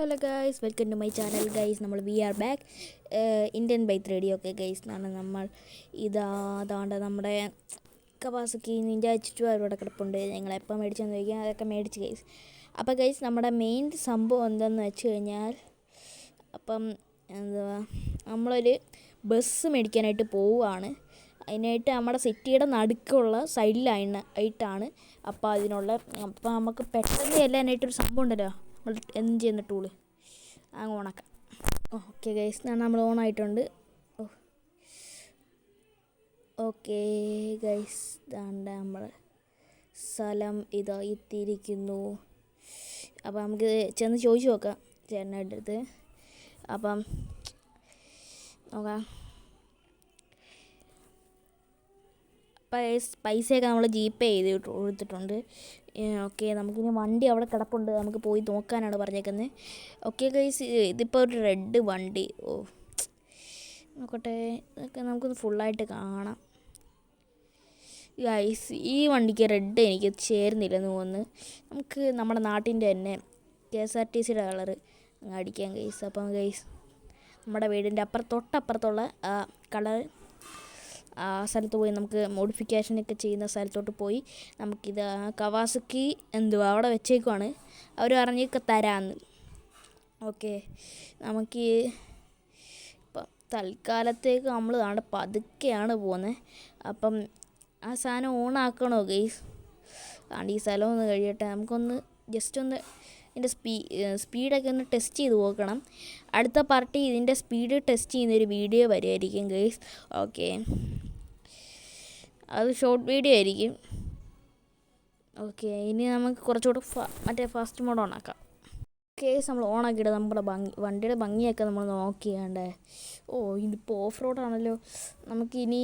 Hello guys welcome to my channel guys നമ്മൾ we are back Indian bike radio ഒക്കെ guys എന്നാണ് നമ്മൾ ഇതാ അതാണ്ട് നമ്മുടെ കവാസുക്കി നിന്റെ ചുറ്റു അവരോട് കിടപ്പുണ്ട്. ഞങ്ങൾ എപ്പോൾ മേടിച്ചെന്ന് ചോദിക്കാം അതൊക്കെ മേടിച്ച് ഗൈസ് അപ്പോൾ ഗൈസ് നമ്മുടെ മെയിൻ സംഭവം എന്താണെന്ന് വെച്ച് കഴിഞ്ഞാൽ അപ്പം എന്തുവാ നമ്മളൊരു ബസ് മേടിക്കാനായിട്ട് പോവുകയാണ്. അതിനായിട്ട് നമ്മുടെ സിറ്റിയുടെ നടുക്കുള്ള സൈഡിലായിട്ടാണ് അപ്പോൾ അതിനുള്ള അപ്പോൾ നമുക്ക് പെട്ടെന്ന് ചെല്ലാനായിട്ടൊരു സംഭവം ഉണ്ടല്ലോ. എന്ത് ചെയ്യുന്ന ടൂൾ അങ്ങ് ഓണാക്കാം. ഓക്കെ ഗൈസ് നമ്മൾ ഓൺ ആയിട്ടുണ്ട് ഓക്കെ ഗൈസ് ദാണ്ട നമ്മൾ സ്ഥലം ഇതാ എത്തിയിരിക്കുന്നു അപ്പോൾ നമുക്ക് ചെന്ന് ചോദിച്ചു നോക്കാം ചേട്ടന്റെ അടുത്ത്. അപ്പം നോക്കാം. പൈസയൊക്കെ നമ്മൾ ജി പേ ചെയ്ത് കൊടുത്തിട്ടുണ്ട്. ഓക്കെ നമുക്കിനി വണ്ടി അവിടെ കിടപ്പുണ്ട്. നമുക്ക് പോയി നോക്കാനാണ് പറഞ്ഞേക്കുന്നത് ഓക്കെ ഗൈസ് ഇതിപ്പോൾ ഒരു റെഡ് വണ്ടി. ഓ നോക്കട്ടെ. ഇതൊക്കെ നമുക്കൊന്ന് ഫുള്ളായിട്ട് കാണാം. ഗൈസ് ഈ വണ്ടിക്ക് റെഡ് എനിക്ക് ചേരുന്നില്ലെന്ന് തോന്നുന്നു. നമുക്ക് നമ്മുടെ നാട്ടിന്റെ തന്നെ കെ എസ് ആർ ടി സിയുടെ കളറ് അടിക്കാം ഗൈസ്. അപ്പം ഗൈസ് നമ്മുടെ വീടിന്റെ അപ്പുറ തൊട്ടപ്പുറത്തുള്ള കളർ ആ സ്ഥലത്ത് പോയി നമുക്ക് മോഡിഫിക്കേഷനൊക്കെ ചെയ്യുന്ന സ്ഥലത്തോട്ട് പോയി നമുക്കിത് കവാസക്കി എന്തുവാ അവിടെ വെച്ചേക്കുവാണ്. അവർ പറഞ്ഞൊക്കെ തരാമെന്ന് ഓക്കെ. നമുക്ക് ഇപ്പം തൽക്കാലത്തേക്ക് നമ്മൾ അവിടെ പതുക്കെയാണ് പോകുന്നത് അപ്പം ആ സാധനം ഓണാക്കണോ ഗെയ്സ് ആണ്ട് ഈ സ്ഥലം ഒന്ന് കഴിയട്ടെ. നമുക്കൊന്ന് ജസ്റ്റ് ഒന്ന് ഇതിന്റെ സ്പീ സ്പീഡൊക്കെ ഒന്ന് ടെസ്റ്റ് ചെയ്ത് നോക്കണം. അടുത്ത പാർട്ടി ഇതിന്റെ സ്പീഡ് ടെസ്റ്റ് ചെയ്യുന്നൊരു വീഡിയോ വരുമായിരിക്കും ഗെയ്സ് ഓക്കെ. അത് ഷോർട്ട് വീഡിയോ ആയിരിക്കും. ഓക്കെ ഇനി നമുക്ക് കുറച്ചുകൂടെ മറ്റേ ഫാസ്റ്റ് മോഡ് ഓണാക്കാം കേസ് നമ്മൾ ഓണാക്കിയിട്ട് നമ്മുടെ ഭംഗി വണ്ടിയുടെ ഭംഗിയൊക്കെ നമ്മൾ നോക്കിയാണ്ടേ. ഓ ഇതിപ്പോൾ ഓഫ് റോഡാണല്ലോ നമുക്കിനി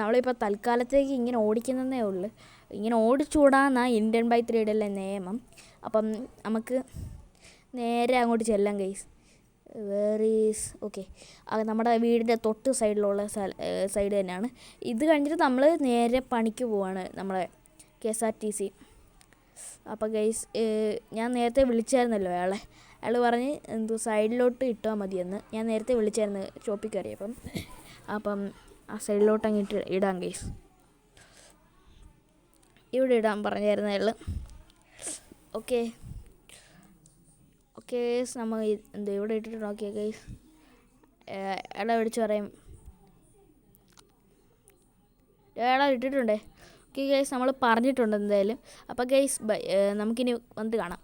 നമ്മളിപ്പോൾ തൽക്കാലത്തേക്ക് ഇങ്ങനെ ഓടിക്കുന്നതേ ഉള്ളൂ. ഇങ്ങനെ ഓടിച്ചൂടാന്നാ ഇന്ത്യൻ ബൈക്ക് റൈഡിലെ നിയമം. അപ്പം നമുക്ക് നേരെ അങ്ങോട്ട് ചെല്ലാം ഗൈസ് വേറീസ് ഓക്കെ നമ്മുടെ വീടിന്റെ തൊട്ട് സൈഡിലുള്ള സൈഡ് തന്നെയാണ്. ഇത് കഴിഞ്ഞിട്ട് നമ്മൾ നേരെ പണിക്ക് പോവാണ് നമ്മളെ K S R T C. അപ്പോൾ ഗൈസ് ഞാൻ നേരത്തെ വിളിച്ചായിരുന്നല്ലോ അയാളെ. അയാൾ പറഞ്ഞ് എന്തോ സൈഡിലോട്ട് ഇട്ടാൽ മതിയെന്ന്. ഞാൻ നേരത്തെ വിളിച്ചായിരുന്നു ഷോപ്പിൽ കയറിയപ്പം അപ്പം ആ സൈഡിലോട്ട് അങ്ങിട്ട് ഇടാം ഗൈസ് ഇവിടെ ഇടാൻ പറഞ്ഞായിരുന്നു അയാൾ ഓക്കെ ഓക്കെ ഗൈസ് നമ്മൾ എന്ത് ഇവിടെ ഇട്ടിട്ട് നോക്കിയ ഗൈസ് ഇട വിളിച്ച് പറയും. ഇട ഇട്ടിട്ടുണ്ടേ? ഓക്കെ ഗൈസ് നമ്മൾ പറഞ്ഞിട്ടുണ്ട് എന്തായാലും. അപ്പോൾ ഗൈസ് നമുക്കിനി വന്ന് കാണാം.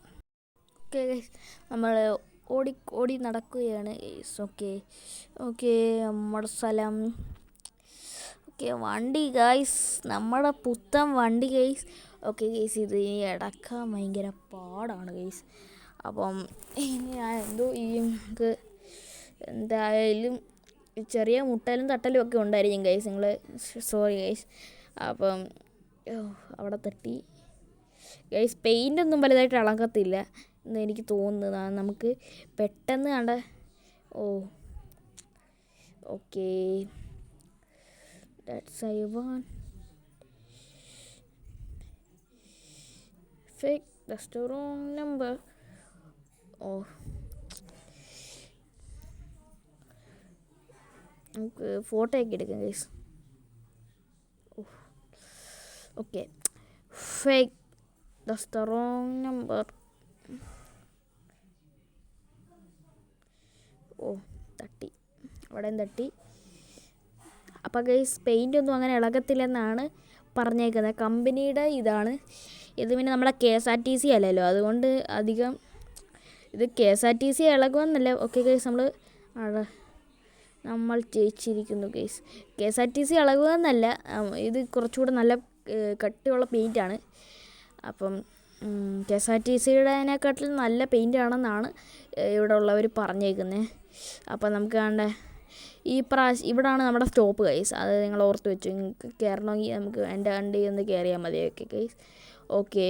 ഓക്കെ ഗൈസ് നമ്മൾ ഓടി ഓടി നടക്കുകയാണ് ഗൈസ് ഓക്കെ ഓക്കെ നമ്മുടെ സ്ഥലം. ഓക്കെ വണ്ടി ഗൈസ് നമ്മുടെ പുത്തൻ വണ്ടി ഗൈസ് ഓക്കെ ഗൈസ് ഇത് ഇനി ഇടക്കാൻ ഭയങ്കര പാടാണ് ഗൈസ് അപ്പം ഇനി ഞാൻ എന്തോ ഈ നമുക്ക് എന്തായാലും ചെറിയ മുട്ടലും തട്ടലും ഒക്കെ ഉണ്ടായിരിക്കും ഗൈസ് നിങ്ങൾ സോറി ഗൈസ് അപ്പം അവിടെ തട്ടി. ഗൈസ് പെയിന്റ് ഒന്നും വലുതായിട്ട് ഇളകത്തില്ല എന്ന് എനിക്ക് തോന്നുന്നതാണ് നമുക്ക് പെട്ടെന്ന് കണ്ട ഓ okay that's I fake the wrong number നമുക്ക് ഫോട്ടോ ഒക്കെ എടുക്കാം guys okay fake this the number oh തട്ടി. അവിടെയും തട്ടി. അപ്പോൾ ഗൈസ് പെയിന്റ് ഒന്നും അങ്ങനെ ഇളകത്തില്ലെന്നാണ് പറഞ്ഞേക്കുന്നത്. കമ്പനിയുടെ ഇതാണ്. ഇത് പിന്നെ നമ്മുടെ K S R T C അല്ലല്ലോ. അതുകൊണ്ട് അധികം ഇത് K S R T C ഇളകുമെന്നല്ല okay guys നമ്മൾ നമ്മൾ ജയിച്ചിരിക്കുന്നു guys K S R T C ഇളകുമെന്നല്ല ഇത് കുറച്ചുകൂടെ നല്ല കട്ടിയുള്ള പെയിന്റാണ് അപ്പം കെ എസ് ആർ ടി സിയുടേതിനെക്കാട്ടിലും നല്ല പെയിന്റാണെന്നാണ് ഇവിടെ ഉള്ളവർ പറഞ്ഞേക്കുന്നത് അപ്പം നമുക്ക് വേണ്ട ഈ പ്രാവശ്യം ഇവിടാണ് നമ്മുടെ സ്റ്റോപ്പ് ഗൈസ് അത് നിങ്ങൾ ഓർത്ത് വെച്ചു കയറണമെങ്കിൽ നമുക്ക് എന്റെ വണ്ടി ഒന്ന് കയറിയാൽ മതി ഓക്കെ ഗൈസ് ഓക്കെ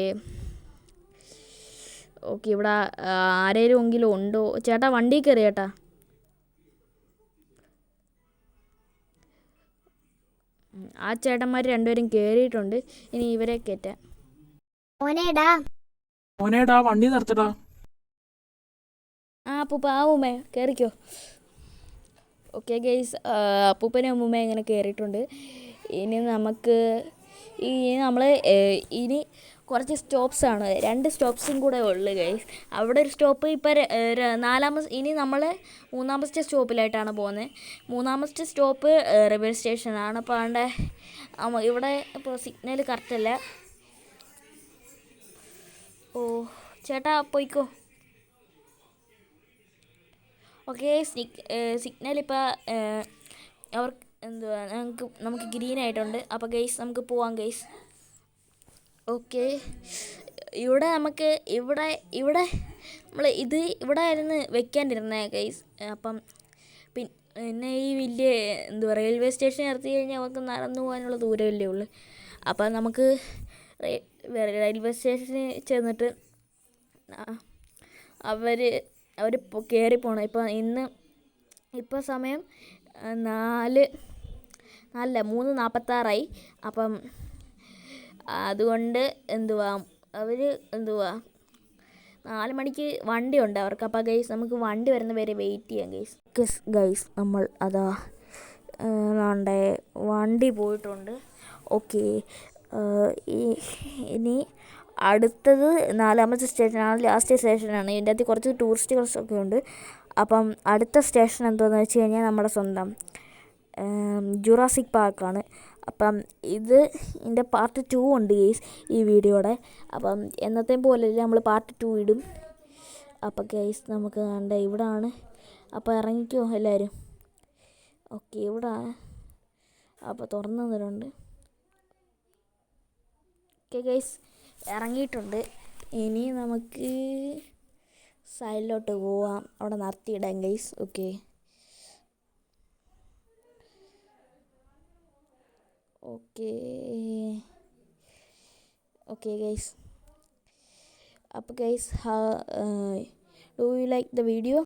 ഓക്കെ ഇവിടെ ആരേലും എങ്കിലും ഉണ്ടോ? ചേട്ടാ വണ്ടി കയറി ചേട്ടാ. ആ ചേട്ടന്മാർ രണ്ടുപേരും കേറിയിട്ടുണ്ട്. ഇനി ഇവരെ കയറ്റാം ഓനേടാ ഓനേടാ വണ്ടി നിർത്തടാ. ആ അപ്പൂപ്പ ആ ഉമ്മേ കയറിക്കോ ഓക്കെ ഗെയ്സ് അപ്പൂപ്പനും അമ്മൂമ്മ ഇങ്ങനെ കയറിയിട്ടുണ്ട് ഇനി നമുക്ക് ഇനി നമ്മൾ ഇനി കുറച്ച് സ്റ്റോപ്സ് ആണ്. രണ്ട് സ്റ്റോപ്സും കൂടെ ഉള്ളു ഗൈസ് അവിടെ ഒരു സ്റ്റോപ്പ് ഇപ്പോൾ നാലാമത് ഇനി നമ്മൾ മൂന്നാമത്തെ സ്റ്റോപ്പിലായിട്ടാണ് പോകുന്നത് മൂന്നാമത്തെ സ്റ്റോപ്പ് റെയിൽവേ സ്റ്റേഷനാണ് അപ്പോൾ അവിടെ ഇവിടെ ഇപ്പോൾ സിഗ്നൽ കറക്റ്റ് അല്ല. ഓ ചേട്ടാ പോയിക്കോ. ഓക്കെ സിഗ്നൽ ഇപ്പോൾ അവർ എന്തുവാ നമുക്ക് നമുക്ക് ഗ്രീൻ ആയിട്ടുണ്ട്. അപ്പോൾ ഗെയ്സ് നമുക്ക് പോവാം ഗെയ്സ് ഓക്കെ. ഇവിടെ നമുക്ക് ഇവിടെ ഇവിടെ നമ്മൾ ഇത് ഇവിടെ ആയിരുന്നു വെക്കാണ്ടിരുന്നത് ഗൈസ് അപ്പം പിന്നെ ഈ വലിയ എന്തുവാ റെയിൽവേ സ്റ്റേഷൻ ഇറത്തി കഴിഞ്ഞാൽ നമുക്ക് നടന്നു പോകാനുള്ള ദൂരമല്ലേ ഉള്ളൂ. അപ്പം നമുക്ക് റെയിൽവേ സ്റ്റേഷനിൽ ചെന്നിട്ട് അവർ അവർ കയറി പോകണം ഇപ്പം ഇന്ന് ഇപ്പോൾ സമയം നാല് നാലല്ല മൂന്ന് നാൽപ്പത്താറായി അപ്പം അതുകൊണ്ട് എന്തുവാ? അവർ എന്തുവാ? നാല് മണിക്ക് വണ്ടി ഉണ്ട് അവർക്ക്. അപ്പോൾ ഗൈസ് നമുക്ക് വണ്ടി വരുന്ന വരെ വെയിറ്റ് ചെയ്യാം ഗൈസ്. ഗസ് ഗൈസ് നമ്മൾ അതാ വേണ്ടേ വണ്ടി പോയിട്ടുണ്ട്. ഓക്കെ ഇനി അടുത്തത് നാലാമത്തെ സ്റ്റേഷനാണ് ലാസ്റ്റ് സ്റ്റേഷനാണ്. ഇതിന്റെ അകത്ത് കുറച്ച് ടൂറിസ്റ്റുകൾസൊക്കെ ഉണ്ട്. അപ്പം അടുത്ത സ്റ്റേഷൻ എന്താണെന്ന് വെച്ച് കഴിഞ്ഞാൽ നമ്മുടെ സ്വന്തം ജുറാസിക് പാർക്കാണ് അപ്പം ഇത് ഇതിന്റെ പാർട്ട് ടു ഉണ്ട് ഗെയ്സ് ഈ വീഡിയോയുടെ അപ്പം എന്നത്തെയും പോലെ നമ്മൾ പാർട്ട് ടു ഇടും. അപ്പം ഗെയ്സ് നമുക്ക് കണ്ട ഇവിടാണ്. അപ്പോൾ ഇറങ്ങിക്കോ എല്ലാവരും. ഓക്കെ ഇവിടെ. അപ്പോൾ തുറന്നു തന്നിട്ടുണ്ട്. ഓക്കെ ഗൈസ് ഇറങ്ങിയിട്ടുണ്ട്. ഇനി നമുക്ക് സൈഡിലോട്ട് പോവാം. അവിടെ നിർത്തിയിടാം guys okay guys up guys how uh, do you like the video